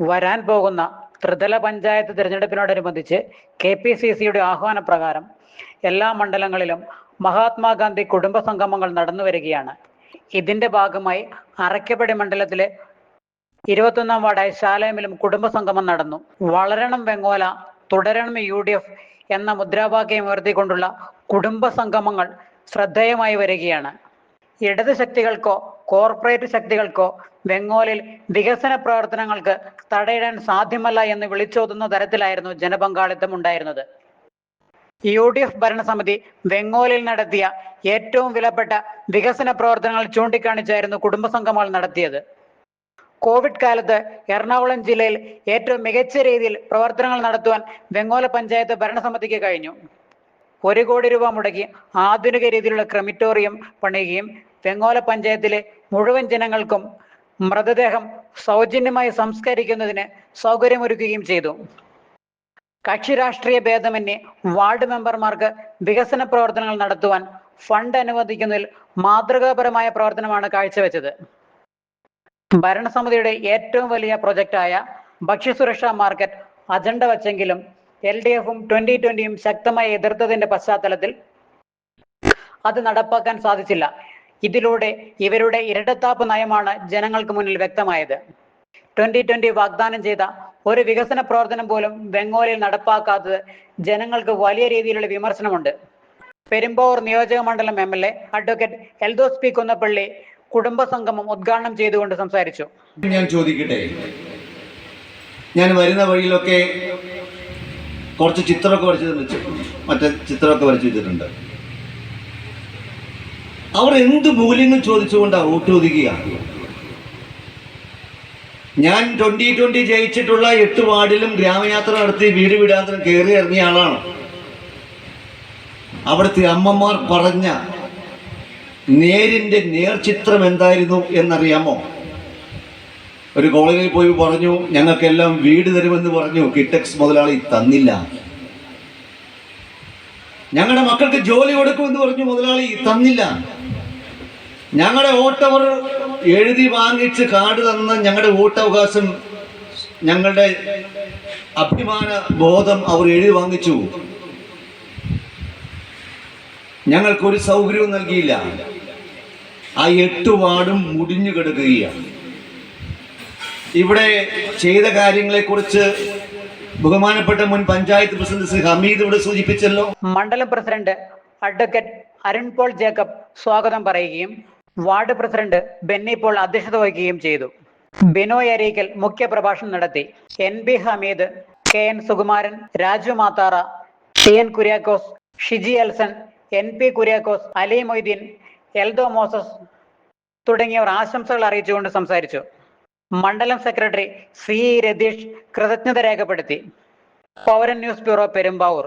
വരാൻ പോകുന്ന ത്രിതല പഞ്ചായത്ത് തിരഞ്ഞെടുപ്പിനോടനുബന്ധിച്ച് കെ പി സി സിയുടെ ആഹ്വാനപ്രകാരം എല്ലാ മണ്ഡലങ്ങളിലും മഹാത്മാഗാന്ധി കുടുംബ സംഗമങ്ങൾ നടന്നു വരികയാണ്. ഇതിന്റെ ഭാഗമായി അറയ്ക്കപ്പടി മണ്ഡലത്തിലെ ഇരുപത്തൊന്നാം വാർഡായ ശാലയമിലും കുടുംബ സംഗമം നടന്നു. വളരണം വെങ്ങോല തുടരണം യു ഡി എഫ് എന്ന മുദ്രാവാക്യം ഉയർത്തിക്കൊണ്ടുള്ള കുടുംബ സംഗമങ്ങൾ ശ്രദ്ധേയമായി വരികയാണ്. ഇടത് ശക്തികൾക്കോ കോർപ്പറേറ്റ് ശക്തികൾക്കോ ബംഗാളിൽ വികസന പ്രവർത്തനങ്ങൾക്ക് തടയിടാൻ സാധ്യമല്ല എന്ന് വിളിച്ചോതുന്ന തരത്തിലായിരുന്നു ജനപങ്കാളിത്തം ഉണ്ടായിരുന്നത്. യു ഡി എഫ് ഭരണസമിതി ബംഗാളിൽ നടത്തിയ ഏറ്റവും വിലപ്പെട്ട വികസന പ്രവർത്തനങ്ങൾ ചൂണ്ടിക്കാണിച്ചായിരുന്നു കുടുംബസംഗമങ്ങൾ നടത്തിയത്. കോവിഡ് കാലത്ത് എറണാകുളം ജില്ലയിൽ ഏറ്റവും മികച്ച രീതിയിൽ പ്രവർത്തനങ്ങൾ നടത്തുവാൻ ബംഗോല പഞ്ചായത്ത് ഭരണസമിതിക്ക് കഴിഞ്ഞു. ഒരു കോടി രൂപ മുടക്കി ആധുനിക രീതിയിലുള്ള ക്രമിറ്റോറിയം പണിയുകയും ബംഗോല പഞ്ചായത്തിലെ മുഴുവൻ ജനങ്ങൾക്കും മൃതദേഹം സൗജന്യമായി സംസ്കരിക്കുന്നതിന് സൗകര്യമൊരുക്കുകയും ചെയ്തു. കക്ഷി രാഷ്ട്രീയ ഭേദമന്യേ വാർഡ് മെമ്പർമാർക്ക് വികസന പ്രവർത്തനങ്ങൾ നടത്തുവാൻ ഫണ്ട് അനുവദിക്കുന്നതിൽ മാതൃകാപരമായ പ്രവർത്തനമാണ് കാഴ്ചവെച്ചത്. ഭരണസമിതിയുടെ ഏറ്റവും വലിയ പ്രൊജക്റ്റായ ഭക്ഷ്യസുരക്ഷാ മാർക്കറ്റ് അജണ്ട വച്ചെങ്കിലും എൽ ഡി എഫും ട്വന്റി ട്വന്റിയും ശക്തമായി എതിർത്തതിന്റെ പശ്ചാത്തലത്തിൽ അത് നടപ്പാക്കാൻ സാധിച്ചില്ല. ഇതിലൂടെ ഇവരുടെ ഇരട്ടത്താപ്പ് നയമാണ് ജനങ്ങൾക്ക് മുന്നിൽ വ്യക്തമായത്. ട്വന്റി ട്വന്റി വാഗ്ദാനം ചെയ്ത ഒരു വികസന പ്രവർത്തനം പോലും ബംഗാളിൽ നടപ്പാക്കാത്തത് ജനങ്ങൾക്ക് വലിയ രീതിയിലുള്ള വിമർശനമുണ്ട്. പെരുമ്പാവൂർ നിയോജക മണ്ഡലം M L A advocate Eldhose P Kunnappilly കുടുംബ സംഗമം ഉദ്ഘാടനം ചെയ്തുകൊണ്ട് സംസാരിച്ചു. ഞാൻ ചോദിക്കട്ടെ? ഞാൻ വരുന്ന വഴിയിലൊക്കെ കുറച്ച് ചിത്രമൊക്കെ വരച്ചു മറ്റേ ചിത്രമൊക്കെ വരച്ചു വെച്ചിട്ടുണ്ട്. അവർ എന്ത് മൂല്യങ്ങൾ ചോദിച്ചുകൊണ്ടാണ് വോട്ട് ചോദിക്കുക? ഞാൻ ട്വന്റി ട്വന്റി ജയിച്ചിട്ടുള്ള എട്ട് വാർഡിലും ഗ്രാമയാത്ര നടത്തി വീട് വീടാന്തരം കയറി ഇറങ്ങിയ ആളാണ്. അവിടുത്തെ അമ്മമാർ പറഞ്ഞ നേരിന്റെ നേർചിത്രം എന്തായിരുന്നു എന്നറിയാമോ? ഒരു കോളേജിൽ പോയി പറഞ്ഞു ഞങ്ങൾക്കെല്ലാം വീട് തരുമെന്ന് പറഞ്ഞു. കിറ്റക്സ് മുതലാളി തന്നില്ല. ഞങ്ങളുടെ മക്കൾക്ക് ജോലി കൊടുക്കുമെന്ന് പറഞ്ഞു മുതലാളി തന്നില്ല. ഞങ്ങളുടെ വോട്ടവർ എഴുതി വാങ്ങിച്ച് കാട് തന്ന ഞങ്ങളുടെ വോട്ടവകാശം ഞങ്ങളുടെ അഭിമാന ബോധം അവർ എഴുതി വാങ്ങിച്ചു. ഞങ്ങൾക്കൊരു സൗകര്യവും നൽകിയില്ല. ആ എട്ട് വാർഡും മുടിഞ്ഞു കിടക്കുകയാണ്. ഇവിടെ ചെയ്ത കാര്യങ്ങളെക്കുറിച്ച് ബഹുമാനപ്പെട്ട മുൻ പഞ്ചായത്ത് പ്രസിഡന്റ് ശ്രീ ഹമീദ് ഇവിടെ സൂചിപ്പിച്ചല്ലോ. മണ്ഡലം പ്രസിഡന്റ് അഡ്വക്കേറ്റ് അരുൺ പോൾ ജേക്കബ് സ്വാഗതം പറയുകയും വാർഡ് പ്രസിഡന്റ് ബെന്നി പോൾ അധ്യക്ഷത വഹിക്കുകയും ചെയ്തു. ബിനോയ് അരീക്കൽ മുഖ്യ പ്രഭാഷണം നടത്തി. N B Hameed K N Sukumaran Raju Mathara T N Kuriakose Shiji Elson N P Kuriakose Ali Moideen Eldho Moses തുടങ്ങിയവർ ആശംസകൾ അറിയിച്ചുകൊണ്ട് സംസാരിച്ചു. മണ്ഡലം സെക്രട്ടറി സി രതീഷ് കൃതജ്ഞത രേഖപ്പെടുത്തി. പൗരൻ ന്യൂസ് ബ്യൂറോ പെരുമ്പാവൂർ.